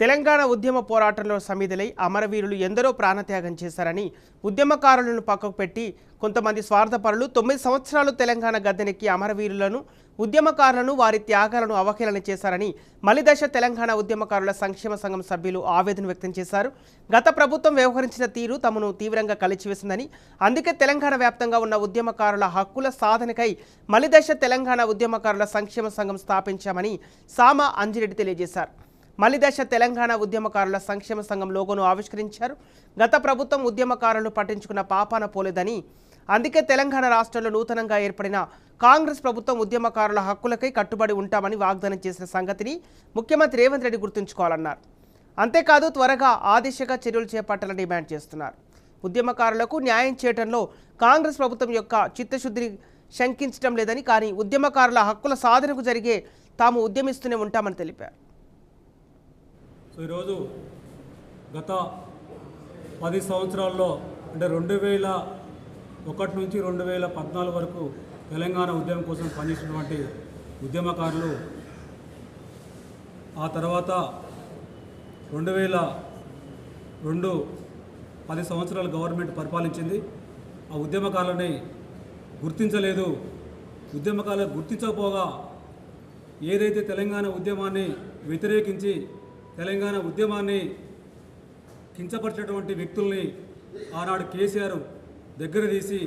తెలంగాణ ఉద్యమ పోరాటంలో సమిధులై అమరవీరులు ఎందరో ప్రాణత్యాగం చేశారని ఉద్యమకారులను పక్కకు పెట్టి కొంతమంది స్వార్థపరులు తొమ్మిది సంవత్సరాలు తెలంగాణ గద్దెనెక్కి అమరవీరులను ఉద్యమకారులను వారి త్యాగాలను అవహేళన చేశారని మలిదశ తెలంగాణ ఉద్యమకారుల సంక్షేమ సంఘం సభ్యులు ఆవేదన వ్యక్తం చేశారు. గత ప్రభుత్వం వ్యవహరించిన తీరు తమను తీవ్రంగా కలిచివేసిందని అందుకే తెలంగాణ వ్యాప్తంగా ఉన్న ఉద్యమకారుల హక్కుల సాధనకై మలిదశ తెలంగాణ ఉద్యమకారుల సంక్షేమ సంఘం స్థాపించామని సామ అంజిరెడ్డి తెలియజేశారు. మలిదశ తెలంగాణ ఉద్యమకారుల సంక్షేమ సంఘం లోగోను ఆవిష్కరించారు. గత ప్రభుత్వం ఉద్యమకారులు పట్టించుకున్న పాపాన పోలేదని అందుకే తెలంగాణ రాష్ట్రంలో నూతనంగా ఏర్పడిన కాంగ్రెస్ ప్రభుత్వం ఉద్యమకారుల హక్కులకై కట్టుబడి ఉంటామని వాగ్దానం చేసిన సంగతిని ముఖ్యమంత్రి రేవంత్ రెడ్డి గుర్తుంచుకోవాలన్నారు. అంతేకాదు త్వరగా ఆ దిశగా చర్యలు చేపట్టాలని డిమాండ్ చేస్తున్నారు. ఉద్యమకారులకు న్యాయం చేయడంలో కాంగ్రెస్ ప్రభుత్వం యొక్క చిత్తశుద్ధిని శంకించడం లేదని కానీ ఉద్యమకారుల హక్కుల సాధనకు జరిగే తాము ఉద్యమిస్తూనే ఉంటామని తెలిపారు. సో ఈరోజు గత పది సంవత్సరాల్లో అంటే రెండు వేల ఒకటి నుంచి రెండు వేల పద్నాలుగు వరకు తెలంగాణ ఉద్యమం కోసం పనిచేసినటువంటి ఉద్యమకారులు ఆ తర్వాత రెండు వేల రెండు పది సంవత్సరాలు గవర్నమెంట్ పరిపాలించింది. ఆ ఉద్యమకారులని గుర్తించలేదు. ఉద్యమకారులు గుర్తించకపోగా ఏదైతే తెలంగాణ ఉద్యమాన్ని వ్యతిరేకించి తెలంగాణ ఉద్యమాన్ని కించపరిచినటువంటి వ్యక్తుల్ని ఆనాడు కేసీఆర్ దగ్గర తీసి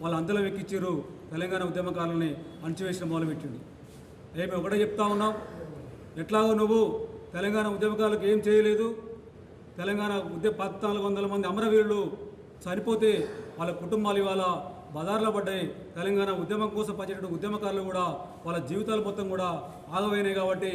వాళ్ళ అందలం ఎక్కించారు. తెలంగాణ ఉద్యమకారులని అణచివేసిన మొదలుపెట్టింది ఏమి ఒకటే చెప్తా ఉన్నాం. ఎట్లాగో నువ్వు తెలంగాణ ఉద్యమకారులకు ఏం చేయలేదు. తెలంగాణ ఉద్య పద్నాలుగు వందల మంది అమరవీరులు చనిపోతే వాళ్ళ కుటుంబాలు ఇవాళ బజార్లో పడ్డాయి. తెలంగాణ ఉద్యమం కోసం పనిచేసిన ఉద్యమకారులు కూడా వాళ్ళ జీవితాలు మొత్తం కూడా ఆగవైనాయి కాబట్టి